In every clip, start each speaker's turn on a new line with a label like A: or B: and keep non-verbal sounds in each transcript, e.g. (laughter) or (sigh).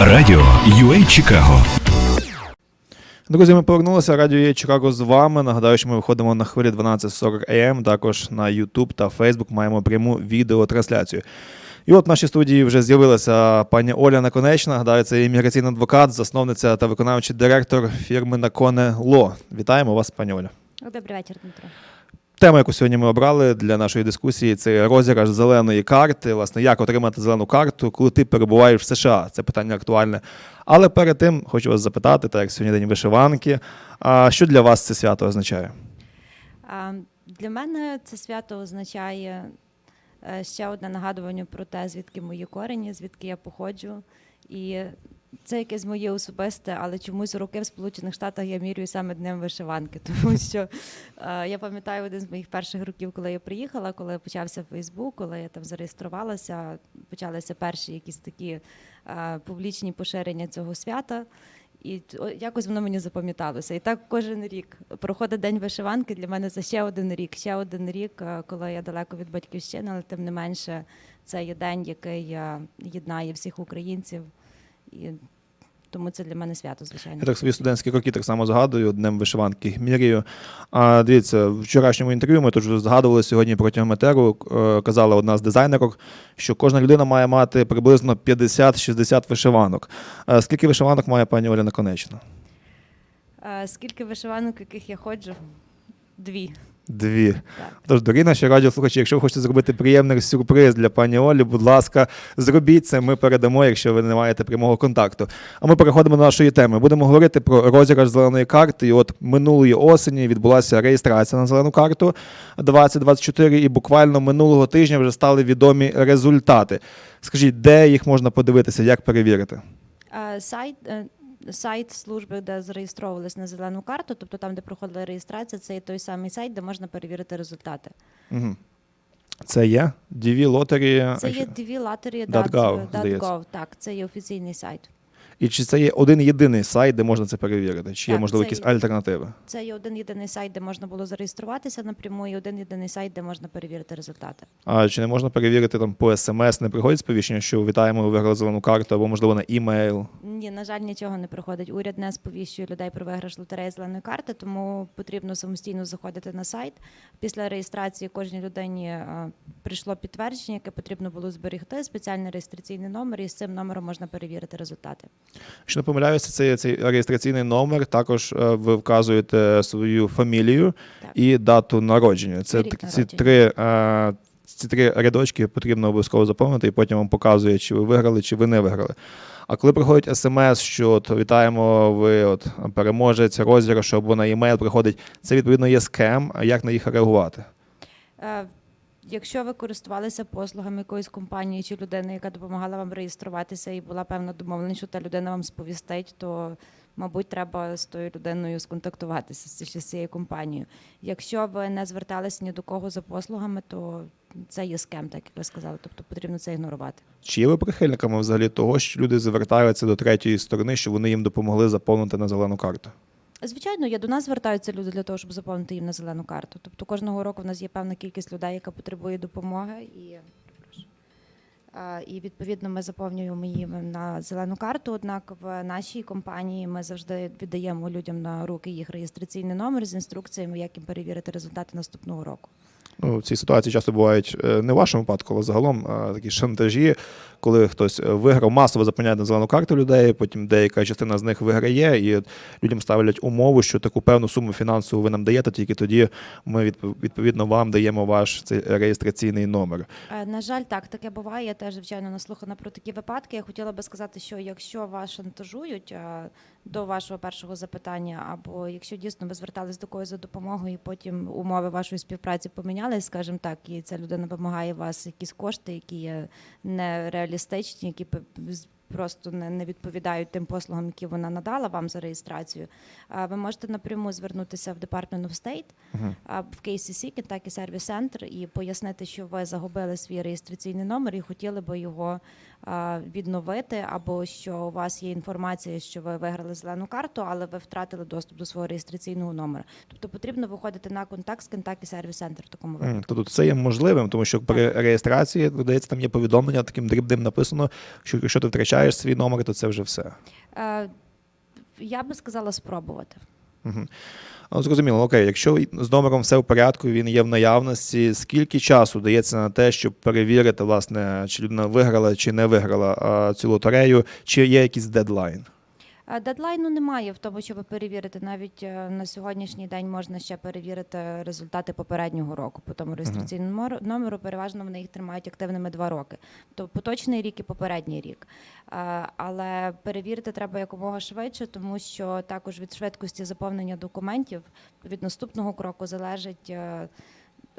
A: Радіо UA Чикаго.
B: Друзі, ми повернулися. Радіо є Чикаго з вами. Нагадаю, що ми виходимо на хвилі 12.40 AM. Також на YouTube та Facebook маємо пряму відеотрансляцію. І от в нашій студії вже з'явилася пані Оля Наконечна. Нагадаю, це імміграційний адвокат, засновниця та виконавчий директор фірми Наконе Ло. Вітаємо вас, пані Оля.
C: Добрий вечір, Дмитро.
B: Тема, яку сьогодні ми обрали для нашої дискусії, це розіграш зеленої карти. Власне, як отримати зелену карту, коли ти перебуваєш в США. Це питання актуальне. Але перед тим хочу вас запитати, так як сьогодні день вишиванки. А що для вас це свято означає?
C: Для мене це свято означає е, ще одне нагадування про те, звідки мої корені, звідки я походжу. І це якесь моє особисте, але чомусь роки в Сполучених Штатах я мірюю саме днем вишиванки, (laughs) тому що е, я пам'ятаю один з моїх перших років, коли я приїхала, коли почався Фейсбук, коли я там зареєструвалася, почалися перші якісь такі е, публічні поширення цього свята. І якось воно мені запам'яталося. І так кожен рік проходить день вишиванки. Для мене це ще один рік. Ще один рік, е, коли я далеко від батьківщини, але тим не менше, це є день, який е, єднає всіх українців. І тому це для мене свято, звичайно.
B: Я так свої студентські роки так само згадую, днем вишиванки міряю. А дивіться, в вчорашньому інтерв'ю ми тут вже згадували сьогодні протягом етеру. е, Казала одна з дизайнерок, що кожна людина має мати приблизно 50-60 вишиванок. Е, Скільки вишиванок має пані Оля Наконечна?
C: Е, Скільки вишиванок, яких я ходжу? Дві.
B: Дві. Тож, дорогі наші радіослухачі, якщо ви хочете зробити приємний сюрприз для пані Олі, будь ласка, зробіть це. Ми передамо, якщо ви не маєте прямого контакту. А ми переходимо до нашої теми. Будемо говорити про розіграш зеленої карти. І от минулої осені відбулася реєстрація на зелену карту 2024, і буквально минулого тижня вже стали відомі результати. Скажіть, де їх можна подивитися, як перевірити?
C: Сайт, е, сайт служби, де зареєстровувались на зелену карту, тобто там, де проходила реєстрація, це є той самий сайт, де можна перевірити результати.
B: Угу. Це є DV Lottery.
C: Це є dvlottery.gov,
B: .gov,
C: так, це є офіційний сайт.
B: І чи це є один єдиний сайт, де можна це перевірити? Чи є
C: Так,
B: можливо
C: це
B: якісь
C: є.
B: альтернативи?
C: Це є один єдиний сайт, де можна було зареєструватися напряму, і один єдиний сайт, де можна перевірити результати.
B: А чи не можна перевірити там по смс, не приходить сповіщення, що вітаємо, ви виграли зелену карту, або можливо на імейл?
C: Ні, на жаль, нічого не приходить. Уряд не сповіщує людей про виграш лотереї зеленої карти, тому потрібно самостійно заходити на сайт. Після реєстрації кожній людині е, прийшло підтвердження, яке потрібно було зберегти, спеціальний реєстраційний номер, і з цим номером можна перевірити результати.
B: Якщо не помиляюся, це цей реєстраційний номер. Також е, ви вказуєте свою фамілію
C: Так.
B: і дату народження. Це
C: рік
B: ці
C: народження.
B: три. е, Ці три рядочки потрібно обов'язково заповнити, і потім вам показує, чи ви виграли, чи ви не виграли. А коли приходить смс, що от, вітаємо, ви от переможець розіграшу або на емейл приходить, це відповідно є скем. Як на їх реагувати?
C: Якщо ви користувалися послугами якоїсь компанії чи людини, яка допомагала вам реєструватися, і була певна домовленість, що та людина вам сповістить, то мабуть треба з тою людиною сконтактуватися з цією компанією. Якщо ви не зверталися ні до кого за послугами, то це є скем, так як ви сказали. Тобто потрібно це ігнорувати.
B: Чи є ви прихильниками взагалі того, що люди звертаються до третьої сторони, що вони їм допомогли заповнити на зелену карту?
C: Звичайно, є до нас звертаються люди для того, щоб заповнити їм на зелену карту. Тобто кожного року в нас є певна кількість людей, яка потребує допомоги, і, і відповідно ми заповнюємо їм на зелену карту. Однак в нашій компанії ми завжди віддаємо людям на руки їх реєстраційний номер з інструкціями, як їм перевірити результати наступного року.
B: Ну, ці ситуації часто бувають е, не в вашому випадку, але загалом е, такі шантажі, коли хтось е, виграв, масово заповняє на зелену карту людей, потім деяка частина з них виграє, і людям ставлять умову, що таку певну суму фінансову ви нам даєте, тільки тоді ми відповідно вам даємо ваш цей реєстраційний номер.
C: Е, На жаль, так таке буває. Я теж звичайно наслухана про такі випадки. Я хотіла би сказати, що якщо вас шантажують е, до вашого першого запитання, або якщо дійсно ви звертались до когось за допомогою, і потім умови вашої співпраці помінялись, скажімо так, і ця людина вимагає вас якісь кошти, які є нереалістичні, які просто не, не відповідають тим послугам, які вона надала вам за реєстрацію. Ви можете напряму звернутися в Department of State а, в KCC, Kentucky Service Center, і пояснити, що ви загубили свій реєстраційний номер і хотіли би його відновити, або що у вас є інформація, що ви виграли зелену карту, але ви втратили доступ до свого реєстраційного номера. Тобто потрібно виходити на контакт з Kentucky Service Center в такому випадку.
B: Тобто це є можливим, тому що при реєстрації, видається, там є повідомлення таким дрібним написано, що якщо ти втрачаєш втрачаєш свій номер, то це вже все.
C: Е, Я би сказала спробувати.
B: Угу. Ну, зрозуміло, окей, якщо з номером все в порядку, він є в наявності, скільки часу дається на те, щоб перевірити, власне, чи людина виграла чи не виграла цю лотерею, чи є якийсь дедлайн?
C: Дедлайну немає в тому, щоб перевірити. Навіть е, на сьогоднішній день можна ще перевірити результати попереднього року. По тому реєстраційному номеру- номеру переважно вони їх тримають активними два роки. То поточний рік і попередній рік. Але перевірити треба якомога швидше, тому що також від швидкості заповнення документів від наступного кроку залежить е,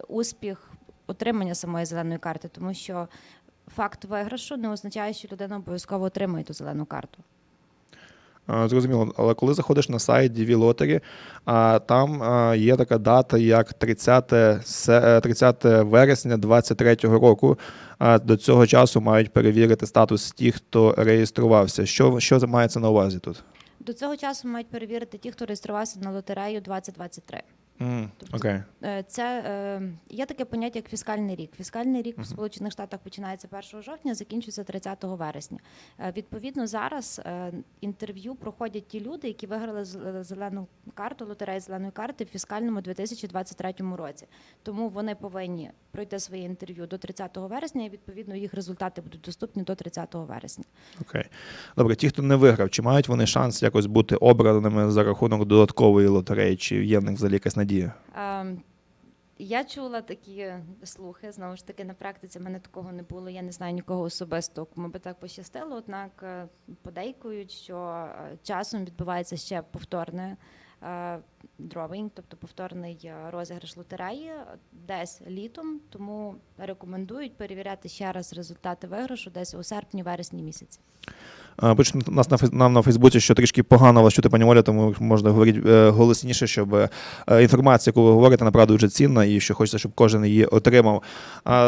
C: успіх отримання самої зеленої карти, тому що факт виграшу не означає, що людина обов'язково отримає ту зелену карту.
B: Зрозуміло, але коли заходиш на сайт DV Lottery, там є така дата, як 30, се- е, 30 вересня 2023 року. А до цього часу мають перевірити статус ті, хто реєструвався. Що, що мається на увазі тут?
C: До цього часу мають перевірити ті, хто реєструвався на лотерею 2023.
B: М,
C: Тобто- Е, Це е, є таке поняття як фіскальний рік. Фіскальний рік в Сполучених Штатах починається 1 жовтня, закінчується 30 вересня. Е, Відповідно, зараз е, інтерв'ю проходять ті люди, які виграли е, зелену карту, лотерею зеленої карти в фіскальному 2023 році. Тому вони повинні пройти своє інтерв'ю до 30 вересня, і відповідно їх результати будуть доступні до 30 вересня.
B: Окей. Добре, ті, хто не виграв, чи мають вони шанс якось бути обраними за рахунок додаткової лотереї, чи є в них взагалі якась надія?
C: Ем, Я чула такі слухи. Знову ж таки, на практиці в мене такого не було. Я не знаю нікого особисто, кому би так пощастило. Однак е, подейкують, що е, часом відбувається ще повторне дровінг, тобто повторний е, розіграш лотереї десь літом. Тому рекомендують перевіряти ще раз результати виграшу десь у серпні-вересні місяці.
B: А, Пишуть нас на нам на Фейсбуці, що трішки погано вас чути, пані Оля, тому можна говорити е, голосніше, щоб е, інформація, яку ви говорите, направду дуже цінна і що хочеться, щоб кожен її отримав.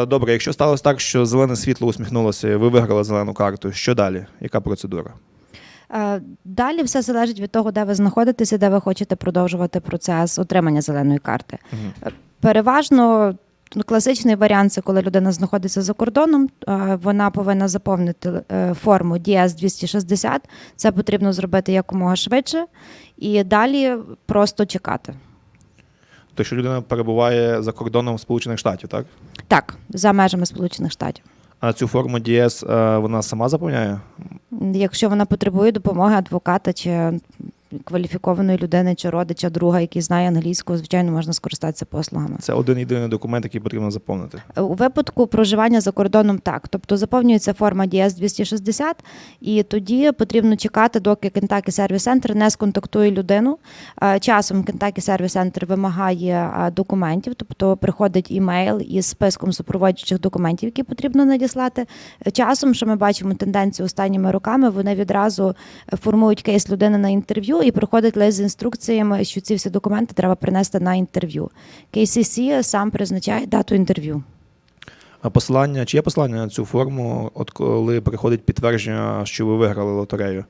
B: Добре, якщо сталося так, що зелене світло усміхнулося, ви виграли зелену карту, що далі? Яка процедура?
C: Е, Далі все залежить від того, де ви знаходитеся, де ви хочете продовжувати процес отримання зеленої карти. Е, Переважно ну, класичний варіант це коли людина знаходиться за кордоном. Вона повинна заповнити е, форму DS 260. Це потрібно зробити якомога швидше, і далі просто чекати.
B: То що людина перебуває за кордоном Сполучених Штатів, так?
C: Так, за межами Сполучених Штатів.
B: А цю форму DS е, вона сама заповняє?
C: Якщо вона потребує допомоги адвоката чи кваліфікованої людини, чи родича, друга, який знає англійську, звичайно, можна скористатися послугами.
B: Це один єдиний документ, який потрібно заповнити.
C: У випадку проживання за кордоном так, тобто заповнюється форма DS 260, і тоді потрібно чекати, доки Kentucky Service Center не сконтактує людину. Часом Kentucky Service Center вимагає документів, тобто приходить імейл із списком супроводжуючих документів, які потрібно надіслати. Часом, що ми бачимо тенденцію останніми роками, вони відразу е, формують кейс людини на інтерв'ю і приходить лист з інструкціями, що ці всі документи треба принести на інтерв'ю. KCC сам призначає дату інтерв'ю.
B: А посилання, чи є посилання на цю форму, от коли приходить підтвердження, що ви виграли лотерею?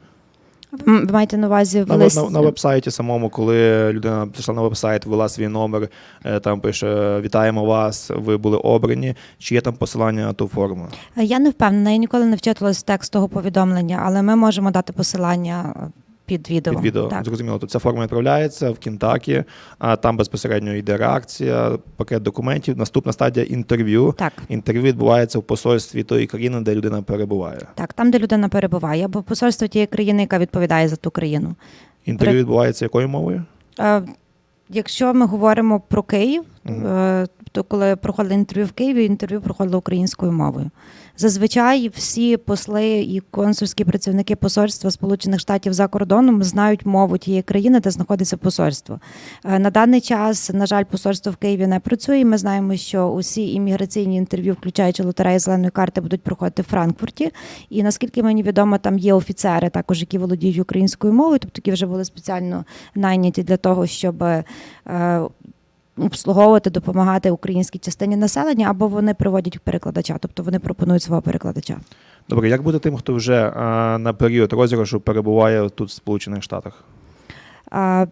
C: Ви маєте на увазі в
B: На,
C: лист...
B: на, на вебсайті самому, коли людина прийшла на вебсайт, ввела свій номер, е, там пише Вітаємо вас, ви були обрані. Чи є там посилання на ту форму?
C: Я не впевнена, я ніколи не вчитувалася текст того повідомлення, але ми можемо дати посилання е, під відео.
B: Під відео
C: Так.
B: зрозуміло. То ця форма відправляється в Кентакі, а там безпосередньо йде реакція, пакет документів. Наступна стадія інтерв'ю.
C: Так,
B: Інтерв'ю відбувається в посольстві тої країни, де людина перебуває.
C: так, там, де людина перебуває, або посольство тієї країни, яка відповідає за ту країну.
B: Інтерв'ю
C: При-
B: відбувається якою мовою?
C: Е, Якщо ми говоримо про Київ,
B: Мгм.
C: Е, то коли проходили інтерв'ю в Києві, інтерв'ю проходило українською мовою. Зазвичай всі посли і консульські працівники посольства Сполучених Штатів за кордоном знають мову тієї країни, де знаходиться посольство. Е, На даний час, на жаль, посольство в Києві не працює. Ми знаємо, що усі імміграційні інтерв'ю, включаючи лотереї зеленої карти, будуть проходити в Франкфурті. І наскільки мені відомо, там є офіцери, також які володіють українською мовою, тобто які вже були спеціально найняті для того, щоб е, обслуговувати, допомагати українській частині населення, або вони приводять перекладача, тобто вони пропонують свого перекладача.
B: Добре, як буде тим, хто вже а, на період розіграшу перебуває тут в Сполучених Штатах?
C: А,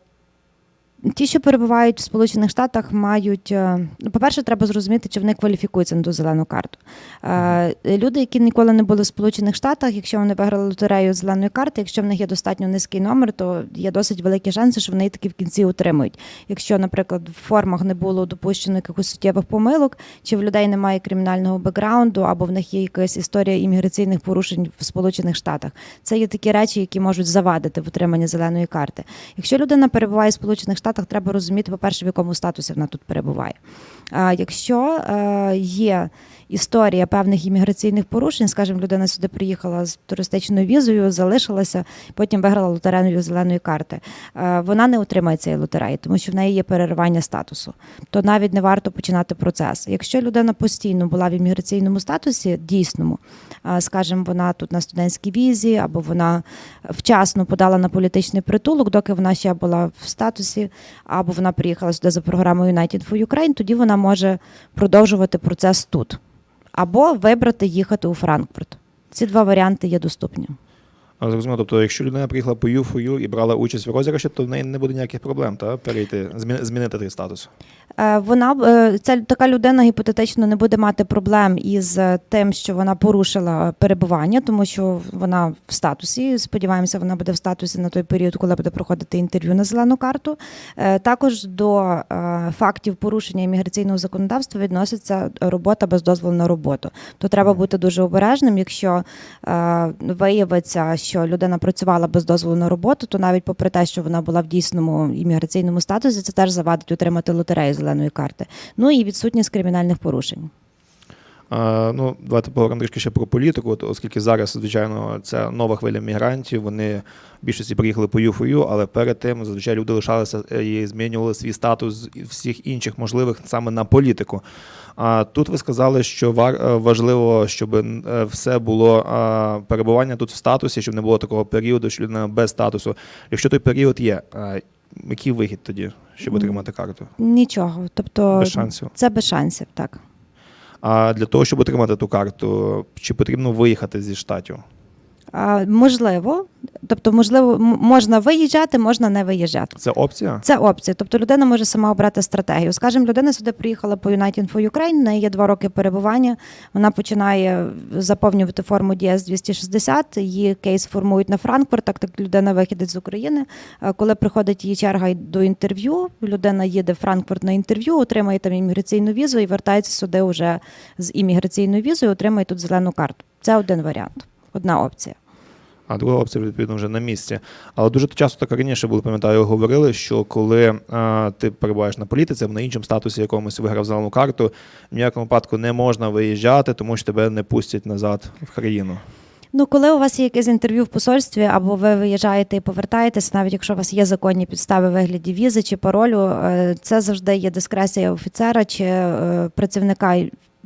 C: Ті, що перебувають в Сполучених Штатах, мають е, ну, по-перше, треба зрозуміти, чи вони кваліфікуються на ту зелену карту. Е, Люди, які ніколи не були в Сполучених Штатах, якщо вони виграли лотерею зеленої карти, якщо в них є достатньо низький номер, то є досить великі шанси, що вони її таки в кінці отримують. Якщо, наприклад, в формах не було допущено якихось суттєвих помилок, чи в людей немає кримінального бекграунду, або в них є якась історія імміграційних порушень в Сполучених Штатах. Це є такі речі, які можуть завадити в отриманні зеленої карти. Якщо людина перебуває в Сполучених Штатах, треба розуміти, по-перше, в якому статусі вона тут перебуває. А якщо е, є історія певних імміграційних порушень, скажімо, людина сюди приїхала з туристичною візою, залишилася, потім виграла лотерею зеленої карти, е, вона не отримає цієї лотереї, тому що в неї є переривання статусу. То навіть не варто починати процес. Якщо людина постійно була в імміграційному статусі, дійсному, а, скажімо, вона тут на студентській візі, або вона вчасно подала на політичний притулок, доки вона ще була в статусі, або вона приїхала сюди за програмою United for Ukraine, тоді вона може продовжувати процес тут, або вибрати їхати у Франкфурт. Ці два варіанти є доступні.
B: Зрозуміло, тобто, якщо людина приїхала по ЮФОЮ і брала участь в розіграші, то в неї не буде ніяких проблем, та перейти, змінити той статус.
C: Е, Вона е, ця така людина гіпотетично не буде мати проблем із е, тим, що вона порушила перебування, тому що вона в статусі. Сподіваємося, вона буде в статусі на той період, коли буде проходити інтерв'ю на зелену карту. Також до фактів порушення імміграційного законодавства відноситься робота без дозволу на роботу. То треба бути дуже обережним. Якщо виявиться, що людина працювала без дозволу на роботу, то навіть попри те, що вона була в дійсному імміграційному статусі, це теж завадить отримати лотерею зеленої карти. Ну і відсутність кримінальних порушень.
B: А, ну, давайте поговоримо трішки ще про політику, от, оскільки зараз, звичайно, це нова хвиля мігрантів. Вони в більшості приїхали по ЮФОЮ, але перед тим зазвичай люди лишалися е, і змінювали свій статус всіх інших можливих саме на політику. А тут ви сказали, що е, важливо, щоб е, все було перебування тут в статусі, щоб не було такого періоду, що людина без статусу. Якщо той період є, який вихід тоді, щоб отримати карту?
C: Нічого. Тобто
B: Без шансів.
C: це без шансів, так.
B: А для того, щоб отримати ту карту, чи потрібно виїхати зі штатів?
C: Можливо, тобто, можливо, можна виїжджати, можна не виїжджати.
B: Це опція?
C: Це опція. Тобто людина може сама обрати стратегію. Скажімо, людина сюди приїхала по United for Ukraine, в неї є два роки перебування. Вона починає заповнювати форму DS 260, її кейс формують на Франкфурт, так так людина вихідить з України. Е, Коли приходить її черга до інтерв'ю, людина їде в Франкфурт на інтерв'ю, отримає там імміграційну візу і вертається сюди вже з імміграційною візою, отримає тут зелену карту. Це один варіант, одна опція.
B: А друга опція, відповідно, вже на місці. Але дуже часто так раніше було, пам'ятаю, говорили, що коли а, ти перебуваєш на політиці або на іншому статусі якомусь виграв зелену карту, в ніякому випадку не можна виїжджати, тому що тебе не пустять назад в країну.
C: Ну, коли у вас є якесь інтерв'ю в посольстві, або ви виїжджаєте і повертаєтесь, навіть якщо у вас є законні підстави вигляді візи чи паролю, е, це завжди є дискресія офіцера чи е, працівника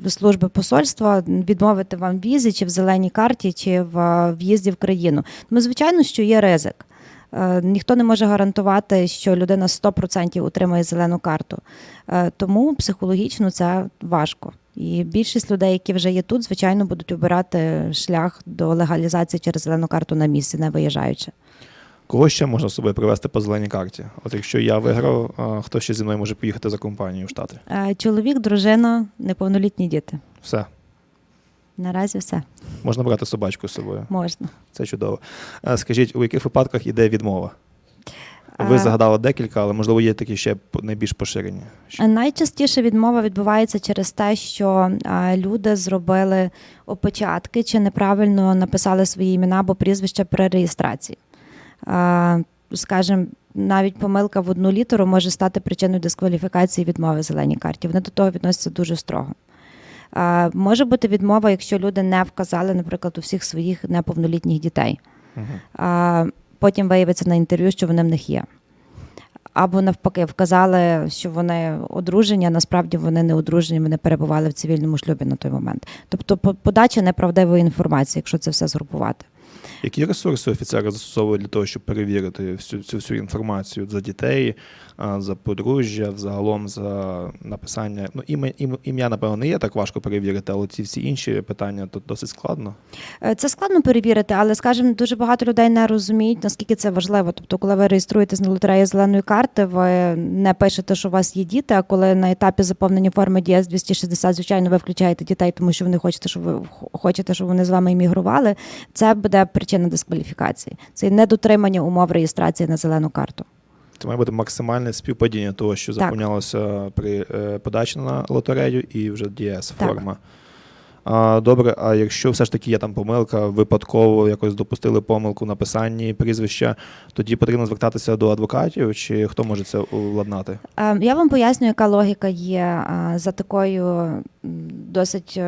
C: служби посольства відмовити вам в візі, чи в зеленій карті, чи в в'їзді в країну. Ну, звичайно, що є ризик. Е, Ніхто не може гарантувати, що людина 100% отримає зелену карту. Е, Тому психологічно це важко. І більшість людей, які вже є тут, звичайно, будуть обирати шлях до легалізації через зелену карту на місці, не виїжджаючи.
B: Кого ще можна з собою привезти по зеленій карті? От якщо я виграв, хто ще зі мною може поїхати за компанію в Штати?
C: Е, Чоловік, дружина, неповнолітні діти.
B: Все.
C: Наразі все
B: Можна брати собачку з собою.
C: можна.
B: Це чудово. Скажіть, у яких випадках іде відмова? Ви
C: Е,
B: загадали декілька, але можливо є такі ще найбільш поширені.
C: Е, Найчастіше відмова відбувається через те, що е, люди зробили опечатки чи неправильно написали свої імена або прізвища при реєстрації. Скажімо, навіть помилка в одну літеру може стати причиною дискваліфікації відмови зеленій карті. Вони до того відносяться дуже строго. Може бути відмова, якщо люди не вказали, наприклад, у всіх своїх неповнолітніх дітей. А потім виявиться на інтерв'ю, що вони в них є. Або навпаки, вказали, що вони одружені, а насправді вони не одружені, вони перебували в цивільному шлюбі на той момент. Тобто по- подача неправдивої інформації, якщо це все згрупувати.
B: Які ресурси офіцери застосовують для того, щоб перевірити всю цю всю інформацію за дітей, за подружжя, взагалом за написання? Ну, ім'я, ім- ім'я, напевно, не є так важко перевірити, але ці всі інші питання тут досить складно.
C: Е, Це складно перевірити, але скажімо, дуже багато людей не розуміють, наскільки це важливо. Тобто, коли ви реєструєтесь на лотерею зеленої карти, ви не пишете, що у вас є діти. А коли на етапі заповнення форми ds 260 звичайно, ви включаєте дітей, тому що вони хочете, щоб ви хочете, щоб вони з вами іммігрували. Це буде причина дискваліфікації. Це недотримання умов реєстрації на зелену карту.
B: Це має бути максимальне співпадіння того, що
C: Так.
B: заповнялося при е, подачі на лотерею, і вже ds форма. А, добре, а якщо все ж таки є там помилка, випадково якось допустили помилку в написанні прізвища, тоді потрібно звертатися до адвокатів, чи хто може це уладнати?
C: Е, Я вам поясню, яка логіка є е, за такою досить.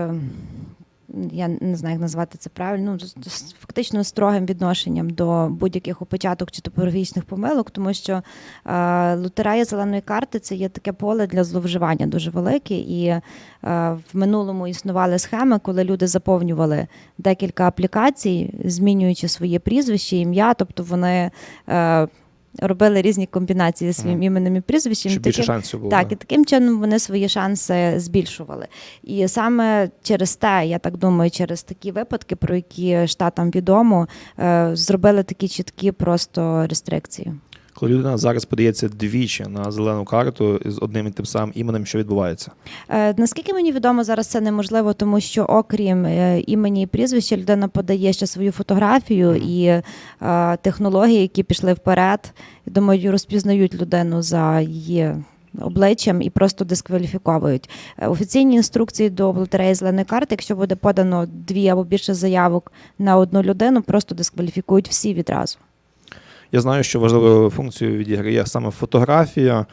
C: Я не знаю, як назвати це правильно, ну, з фактично строгим відношенням до будь-яких опечаток чи топографічних помилок, тому що е, лотерея зеленої карти це є таке поле для зловживання дуже велике. І е, в минулому існували схеми, коли люди заповнювали декілька аплікацій, змінюючи своє прізвище, ім'я, тобто вони. Е, Робили різні комбінації зі своїм іменем і прізвищем.
B: Щоб більше
C: Таким-
B: шансів було.
C: так, і таким чином вони свої шанси збільшували. І саме через те, я так думаю, через такі випадки, про які штатам відомо, е, зробили такі чіткі просто рестрикції.
B: Коли людина зараз подається двічі на зелену карту з одним і тим самим іменем, що відбувається?
C: Е, Наскільки мені відомо, зараз це неможливо, тому що окрім е, імені і прізвища, людина подає ще свою фотографію
B: Мгм.
C: і е, технології, які пішли вперед. Думаю, розпізнають людину за її. Обличчям і просто дискваліфіковують Е, офіційні інструкції до лотереї зеленої карти. Якщо буде подано дві або більше заявок на одну людину, просто дискваліфікують всі відразу.
B: Я знаю, що важливу функцію відіграє саме фотографія.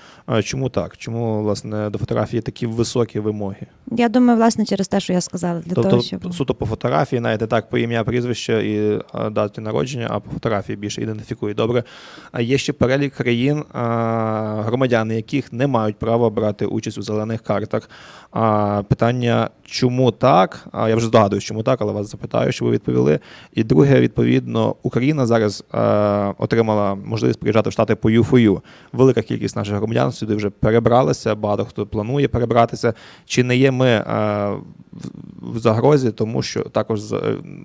B: Чому так? Чому власне до фотографії такі високі вимоги?
C: Я думаю, власне, через те, що я сказала, для
B: тобто
C: того, щоб
B: суто по фотографії, навіть не так по ім'я, прізвище і даті народження, а по фотографії більше ідентифікує. Добре. А є ще перелік країн, громадяни, яких не мають права брати участь у зелених картах. А питання, чому так? А я вже здогадуюсь, чому так, але вас запитаю, що ви відповіли. І друге, відповідно, Україна зараз е, отримала можливість приїжджати в Штати по ЮФОЮ. Велика кількість наших громадян сюди вже перебралися. Багато хто планує перебратися. Чи не є ми е, в- загрозі, тому що також е,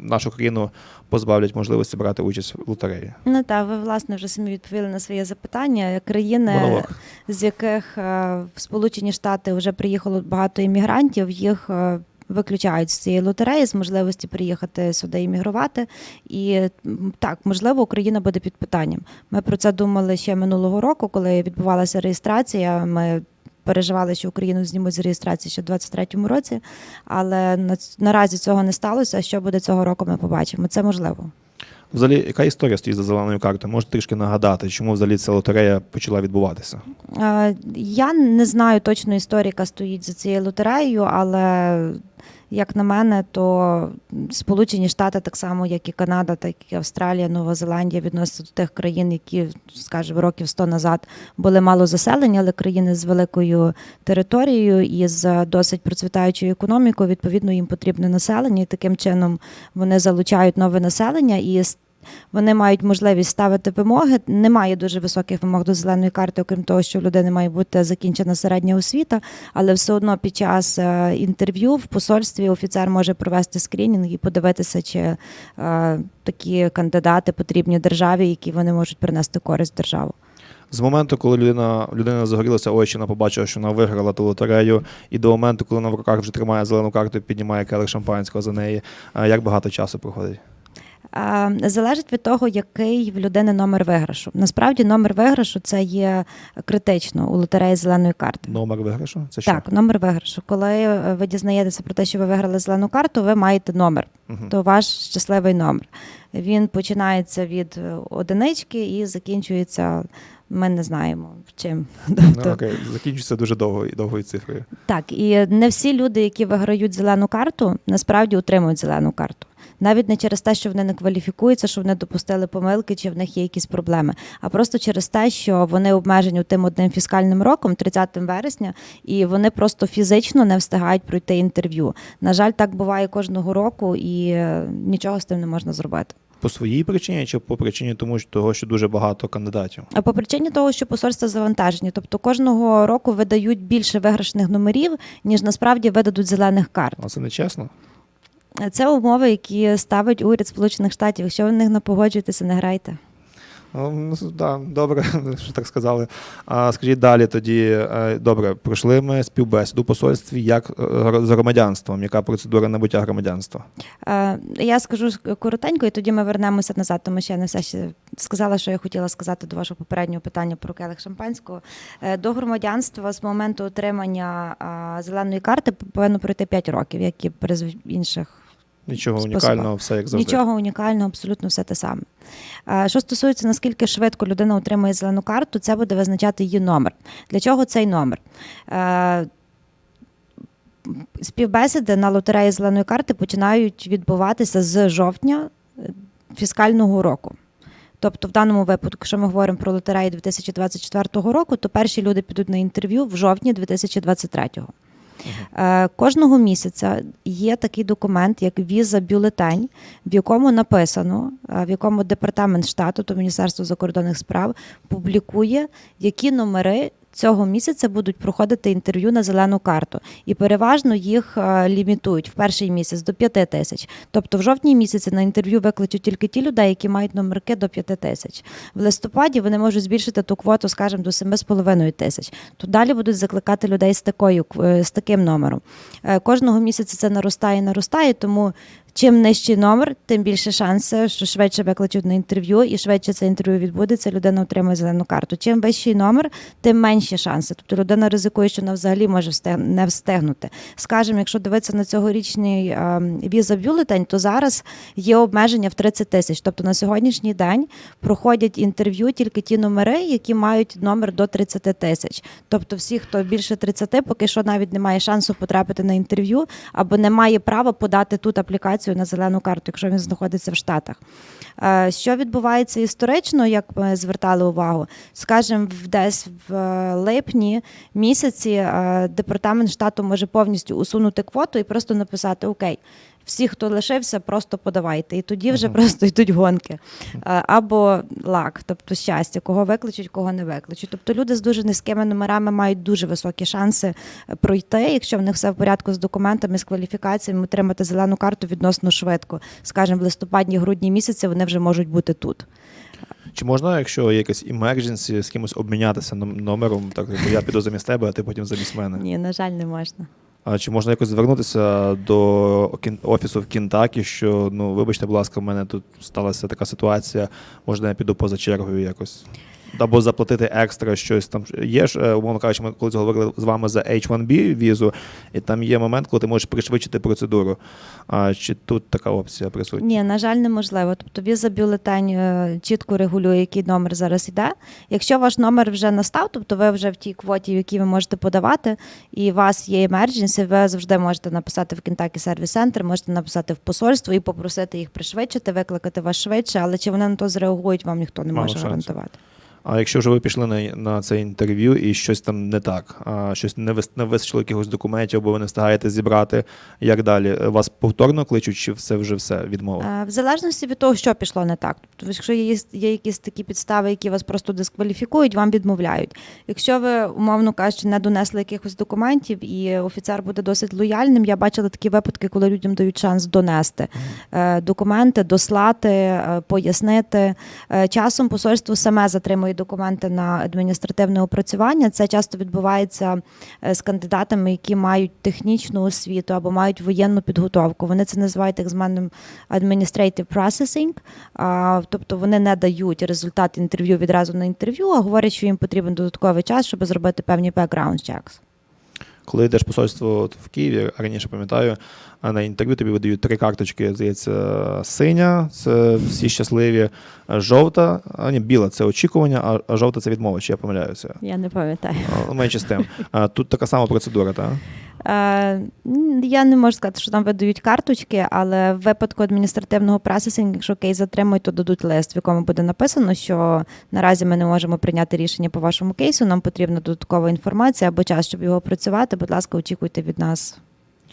B: нашу країну позбавлять можливості брати участь в лотереї?
C: Ну так, ви власне вже самі відповіли на своє запитання. Країни,
B: Монолог.
C: з яких е, в Сполучені Штати вже приїхало багато іммігрантів, їх виключають з цієї лотереї з можливості приїхати сюди іммігрувати. І так, можливо, Україна буде під питанням. Ми про це думали ще минулого року, коли відбувалася реєстрація. Ми переживали, що Україну знімуть з реєстрації ще в 23-му році, але наразі цього не сталося. Що буде цього року, ми побачимо. Це можливо.
B: Взагалі, яка історія стоїть за зеленою картою? Можете трішки нагадати, чому взагалі ця лотерея почала відбуватися?
C: Я не знаю точно історія яка стоїть за цією лотереєю, але як на мене, то Сполучені Штати, так само як і Канада, так і Австралія, Нова Зеландія відносяться до тих країн, які, скажімо, років 100 назад були мало заселені, але країни з великою територією і з досить процвітаючою економікою. Відповідно, їм потрібне населення, і таким чином вони залучають нове населення і вони мають можливість ставити вимоги. Немає дуже високих вимог до зеленої карти, окрім того, що в людини має бути закінчена середня освіта, але все одно під час е, інтерв'ю в посольстві офіцер може провести скринінг і подивитися, чи е, такі кандидати потрібні державі, які вони можуть принести користь державу.
B: З моменту, коли людина, людина загорілася очі, вона побачила, що вона виграла ту лотерею, і до моменту, коли вона в руках вже тримає зелену карту піднімає келих шампанського за неї, як багато часу проходить?
C: Залежить від того, який в людини номер виграшу. Насправді номер виграшу це є критично у лотереї зеленої карти.
B: Номер виграшу? Це що?
C: Так, номер виграшу. Коли ви дізнаєтеся про те, що ви виграли зелену карту, ви маєте номер.
B: Мгм.
C: То ваш щасливий номер. Він починається від одинички і закінчується. Ми не знаємо чим.
B: Ну,
C: Тобто,
B: окей, закінчиться дуже довгою, довгою цифрою.
C: так, і не всі люди, які виграють зелену карту, насправді отримують зелену карту. Навіть не через те, що вони не кваліфікуються, що вони допустили помилки, чи в них є якісь проблеми, а просто через те, що вони обмежені тим одним фіскальним роком, 30 вересня, і вони просто фізично не встигають пройти інтерв'ю. На жаль, так буває кожного року, і е, нічого з тим не можна зробити.
B: по своїй причині чи по причині тому, що того, що дуже багато кандидатів?
C: А По причині того, що посольства завантажені, тобто кожного року видають більше виграшних номерів, ніж насправді видадуть зелених карт.
B: А це не чесно?
C: Це умови, які ставить уряд Сполучених Штатів. Якщо ви на них не погоджуєтеся, не грайте.
B: Ну, да, добре, (laughs) що так сказали. А скажіть далі тоді, е, добре, пройшли ми співбесіду у посольстві як е, з громадянством, яка процедура набуття громадянства?
C: Е, Я скажу коротенько, і тоді ми вернемося назад, тому що я не все ще сказала, що я хотіла сказати до вашого попереднього питання про келих шампанського. До громадянства з моменту отримання зеленої карти повинно пройти 5 років, як і при інших
B: Нічого
C: Способа.
B: унікального, все як завжди.
C: Нічого унікального, абсолютно все те саме. Що стосується наскільки швидко людина отримує зелену карту, це буде визначати її номер. Для чого цей номер? Співбесіди на лотереї зеленої карти починають відбуватися з жовтня е, фіскального року. Тобто, в даному випадку, якщо ми говоримо про лотереї 2024 року, то перші люди підуть на інтерв'ю в жовтні 2023. Е, Кожного місяця є такий документ, як віза бюлетень, в якому написано, е, в якому департамент штату, то Міністерство закордонних справ публікує, які номери. Цього місяця будуть проходити інтерв'ю на зелену карту, і переважно їх е, лімітують в перший місяць до 5 тисяч. Тобто в жовтні місяці на інтерв'ю викличуть тільки ті людей, які мають номерки до 5 тисяч. В листопаді вони можуть збільшити ту квоту, скажімо, до 7,5 тисяч. То далі будуть закликати людей з такою з таким номером. Е, Кожного місяця це наростає наростає, тому. Чим нижчий номер, тим більше шанси, що швидше викличуть на інтерв'ю, і швидше це інтерв'ю відбудеться, людина отримає зелену карту. Чим вищий номер, тим менші шанси. Тобто людина ризикує, що вона взагалі може не встигнути. Скажімо, якщо дивитися на цьогорічний віза бюлетень, то зараз є обмеження в 30 тисяч. Тобто на сьогоднішній день проходять інтерв'ю тільки ті номери, які мають номер до 30 тисяч. Тобто, всі, хто більше 30, поки що навіть не має шансу потрапити на інтерв'ю або не має права подати тут аплікацію на зелену карту, якщо він знаходиться в Штатах. Що відбувається історично, як ми звертали увагу, скажімо, десь в е, липні місяці е, департамент штату може повністю усунути квоту і просто написати Окей. Всі, хто лишився, просто подавайте. І тоді вже просто йдуть гонки. Або лак, тобто щастя, кого викличуть, кого не викличуть. Тобто люди з дуже низькими номерами мають дуже високі шанси е, пройти, якщо в них все в порядку з документами, з кваліфікаціями, отримати зелену карту відносно швидко. Скажімо, в листопаді, грудні місяці вони вже можуть бути тут.
B: Чи можна, якщо є якась emergency, з кимось обмінятися ном- номером, так типу, я піду замість тебе, а ти потім замість мене?
C: Ні, на жаль, не можна.
B: А чи можна якось звернутися до офісу в Кінтакі, що ну вибачте, будь ласка, в мене тут сталася така ситуація, можна я піду поза чергою якось? Або заплатити екстра щось там. Є ж, е, умовно кажучи, ми колись говорили з вами за H1B візу, і там є момент, коли ти можеш пришвидшити процедуру. А чи тут така опція присутня?
C: Ні, на жаль, неможливо. Тобто віза бюлетень е, чітко регулює, який номер зараз йде. Якщо ваш номер вже настав, тобто ви вже в тій квоті, в якій ви можете подавати, і у вас є emergency, ви завжди можете написати в Kentucky Service Center, можете написати в посольство і попросити їх пришвидшити, викликати вас швидше, але чи вони на то зреагують, вам ніхто не
B: Мало
C: може
B: шансів.
C: гарантувати.
B: А якщо вже ви пішли на, на це інтерв'ю і щось там не так, а щось не вис- не вистачило якихось документів, або ви не встигаєте зібрати, як далі? Вас повторно кличуть, чи все вже все відмова?
C: Е, В залежності від того, що пішло не так. Тобто, якщо є, є якісь такі підстави, які вас просто дискваліфікують, вам відмовляють. Якщо ви, умовно кажучи, не донесли якихось документів, і офіцер буде досить лояльним, я бачила такі випадки, коли людям дають шанс донести е, документи, дослати, е, пояснити. Часом посольство саме затримує документи на адміністративне опрацювання. Це часто відбувається е, з кандидатами, які мають технічну освіту або мають воєнну підготовку. Вони це називають так званим administrative processing, тобто вони не дають результат інтерв'ю відразу на інтерв'ю, а говорять, що їм потрібен додатковий час, щоб зробити певні background checks.
B: Коли йдеш посольство от в Києві, раніше пам'ятаю, на інтерв'ю тобі видають три карточки, здається, синя, це всі щасливі, жовта, а ні, біла це очікування, а жовта це відмова, чи я помиляюся.
C: Я не пам'ятаю.
B: Менше з тим. Тут така сама процедура, так?
C: Е, Я не можу сказати, що там видають карточки, але в випадку адміністративного процесингу, якщо кейс затримують, то дадуть лист, в якому буде написано, що наразі ми не можемо прийняти рішення по вашому кейсу. Нам потрібна додаткова інформація або час, щоб його опрацювати. Будь ласка, очікуйте від нас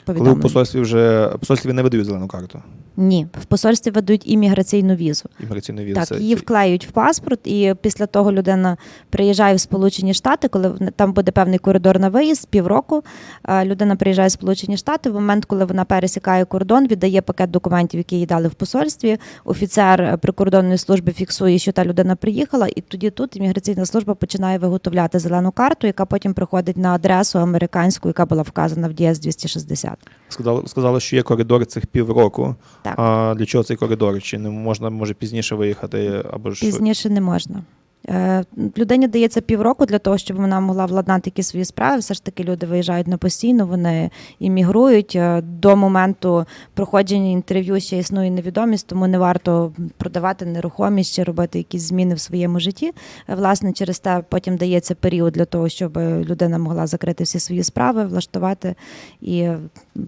B: Коли в посольстві вже посольстві не видають зелену карту.
C: Ні, в посольстві ведуть імміграційну візу.
B: Імміграційний віз.
C: Так,
B: це-
C: її вклеють в паспорт, і після того людина приїжджає в Сполучені Штати, коли там буде певний коридор на виїзд, півроку. е, Людина приїжджає в Сполучені Штати. В момент, коли вона пересікає кордон, віддає пакет документів, які їй дали в посольстві. Офіцер е, прикордонної служби фіксує, що та людина приїхала, і тоді тут імміграційна служба починає виготовляти зелену карту, яка потім приходить на адресу американську, яка була вказана в ДІС 260.
B: Сказали, сказали, що є коридор цих півроку.
C: Так.
B: А для чого цей коридор? Чи не можна може пізніше виїхати або ж
C: Пізніше не можна. Е, Людині дається півроку для того, щоб вона могла владнати якісь свої справи. Все ж таки люди виїжджають на постійно, вони іммігрують. Е, До моменту проходження інтерв'ю ще існує невідомість, тому не варто продавати нерухомість чи робити якісь зміни в своєму житті. Е, Власне, через те потім дається період для того, щоб людина могла закрити всі свої справи, влаштувати і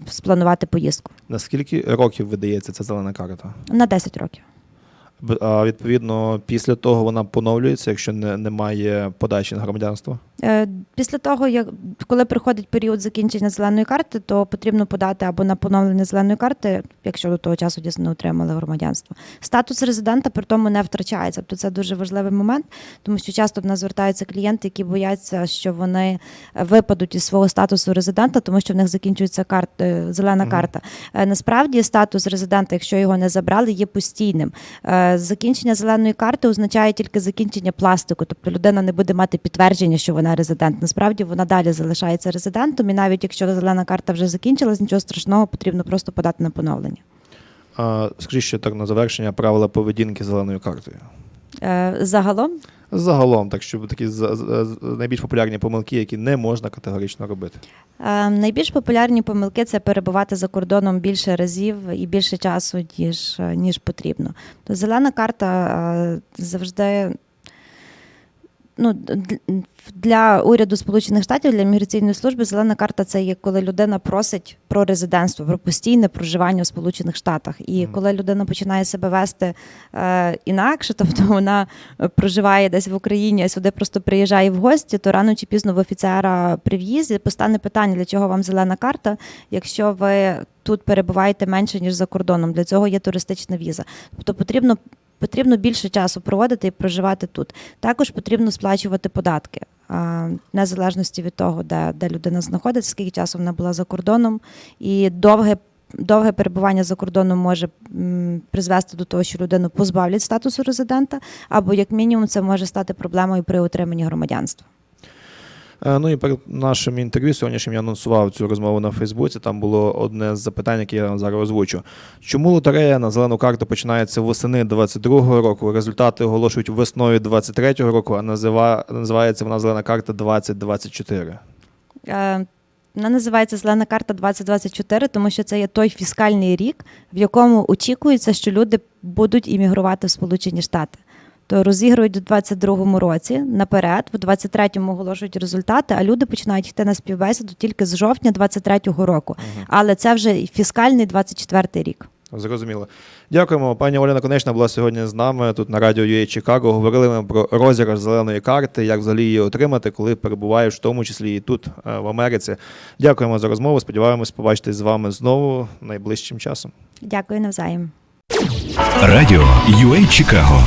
C: спланувати поїздку
B: на скільки років видається ця зелена карта?
C: на 10 років.
B: А відповідно, після того вона поновлюється, якщо не, немає подачі на громадянство.
C: Е, Після того, як коли приходить період закінчення зеленої карти, то потрібно подати або на поновлення зеленої карти, якщо до того часу дійсно не отримали громадянство. Статус резидента при тому не втрачається. Тобто це дуже важливий момент, тому що часто до нас звертаються клієнти, які бояться, що вони випадуть із свого статусу резидента, тому що в них закінчується карт, е, зелена
B: Мгм.
C: карта. Е, Насправді статус резидента, якщо його не забрали, є постійним. Закінчення зеленої карти означає тільки закінчення пластику, тобто людина не буде мати підтвердження, що вона резидент. Насправді вона далі залишається резидентом, і навіть якщо зелена карта вже закінчилась, нічого страшного, потрібно просто подати на поновлення.
B: А, скажіть ще так на завершення правила поведінки зеленою картою.
C: Е, Загалом
B: Загалом, так щоб такі найбільш популярні помилки, які не можна категорично робити.
C: е, найбільш популярні помилки це перебувати за кордоном більше разів і більше часу, ніж, ніж потрібно. Зелена карта е, завжди. Ну, для уряду Сполучених Штатів, для міграційної служби, зелена карта це є коли людина просить про резидентство, про постійне проживання в Сполучених Штатах. І коли людина починає себе вести е, інакше, тобто вона проживає десь в Україні, а сюди просто приїжджає в гості, то рано чи пізно в офіцера при в'їзді постане питання, для чого вам зелена карта, якщо ви тут перебуваєте менше ніж за кордоном. Для цього є туристична віза. Тобто потрібно. Потрібно більше часу проводити і проживати тут. Також потрібно сплачувати податки, незалежності від того, де, де людина знаходиться, скільки часу вона була за кордоном, і довге. Довге перебування за кордоном може призвести до того, що людину позбавлять статусу резидента, або як мінімум це може стати проблемою при отриманні громадянства.
B: Е, Ну і перед нашим інтерв'ю сьогоднішнім я анонсував цю розмову на Фейсбуці. Там було одне з запитань, яке я зараз озвучу. Чому лотерея на зелену карту починається восени 22-го року? Результати оголошують весною 23-го року, а назива, називається вона зелена карта 2024.
C: Е, Вона називається Зелена карта 2024, тому що це є той фіскальний рік, в якому очікується, що люди будуть іммігрувати в Сполучені Штати. То розігрують у 22-му році наперед, в 23-му оголошують результати, а люди починають йти на співбесіду тільки з жовтня 23-го року. Але це вже фіскальний 24-й рік.
B: Зрозуміло. Дякуємо. Пані Оля Наконечна була сьогодні з нами тут на радіо UA Чикаго. Говорили ми про розіграш зеленої карти, як взагалі її отримати, коли перебуваєш, в тому числі і тут, е, в Америці. Дякуємо за розмову. Сподіваємось побачитись з вами знову найближчим часом.
C: Дякую навзаєм.
A: Радіо UA Чикаго